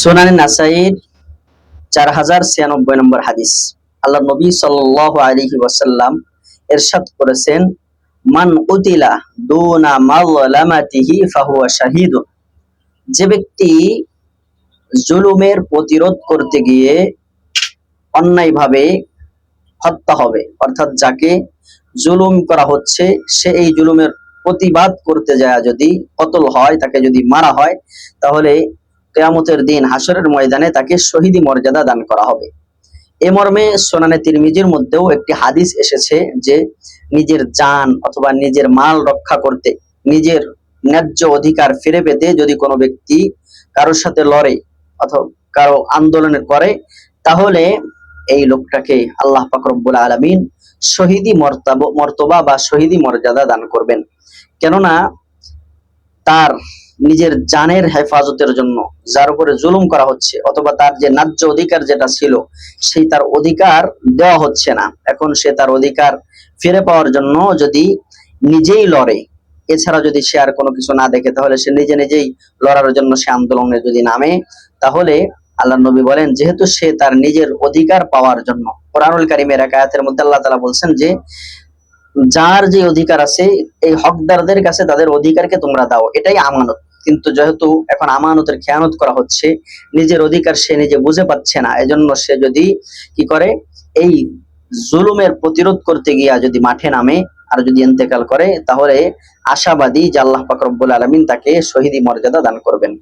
সোনান নাসাইর চার হাজার ছিয়ানব্বই নম্বর হাদিস। আল্লাহ নবী সাল আলহি ওয়াসাল্লাম এরশাদ করেছেন, মান উতিলা দুনা মাযলামাতিহি ফাহুয়া শাহিদ। যে ব্যক্তি জুলুমের প্রতিরোধ করতে গিয়ে অন্যায়ভাবে হত্যা হবে, অর্থাৎ যাকে জুলুম করা হচ্ছে, সে এই জুলুমের প্রতিবাদ করতে যায় যদি, কতল হয়, তাকে যদি মারা হয়, তাহলে কেয়ামতের দিন হাসরের ময়দানে তাকে শহীদি মর্যাদা দান করা হবে। এ মর্মে সোনানে তিরমিজির মধ্যেও একটি হাদিস এসেছে যে নিজের জান অথবা নিজের মাল রক্ষা করতে, নিজের ন্যায্য অধিকার ফিরে পেতে যদি কোনো ব্যক্তি কারোর সাথে লড়ে অথবা কারও আন্দোলন করে, তাহলে এই লোকটাকে আল্লাহ পাকরব্বুল আলমিন শহীদি মর্তবা বা শহীদি মর্যাদা দান করবেন। কেননা তার নিজের জানের হেফাজতের জন্য, যার উপরে জুলুম করা হচ্ছে, অথবা তার যে ন্যায্য অধিকার যেটা ছিল, সেই তার অধিকার দেওয়া হচ্ছে না। এখন সে তার অধিকার ফিরে পাওয়ার জন্য যদি নিজেই লড়ে, এছাড়া যদি সে আর কোনো কিছু না দেখে, তাহলে সে নিজে নিজেই লড়ার জন্য সে আন্দোলনে যদি নামে, তাহলে আল্লাহ নবী বলেন, যেহেতু সে তার নিজের অধিকার পাওয়ার জন্য, কোরআনুল কারিমের এক আয়াতের মধ্যে আল্লাহ তালা বলছেন যে, যার যে অধিকার আছে, এই হকদারদের কাছে তাদের অধিকারকে তোমরা দাও, এটাই আমানত। কিন্তু যেহেতু এখন আমানতের খেয়ানত করা হচ্ছে, নিজের অধিকার সে নিজে বুঝে পাচ্ছে না, এজন্য সে যদি কি করে, এই জুলুমের প্রতিরোধ করতে গিয়া যদি মাঠে নামে আর যদি এন্তেকাল করে, তাহলে আশাবাদী যে আল্লাহ পাকরবুল আলমিন তাকে শহীদি মর্যাদা দান করবেন।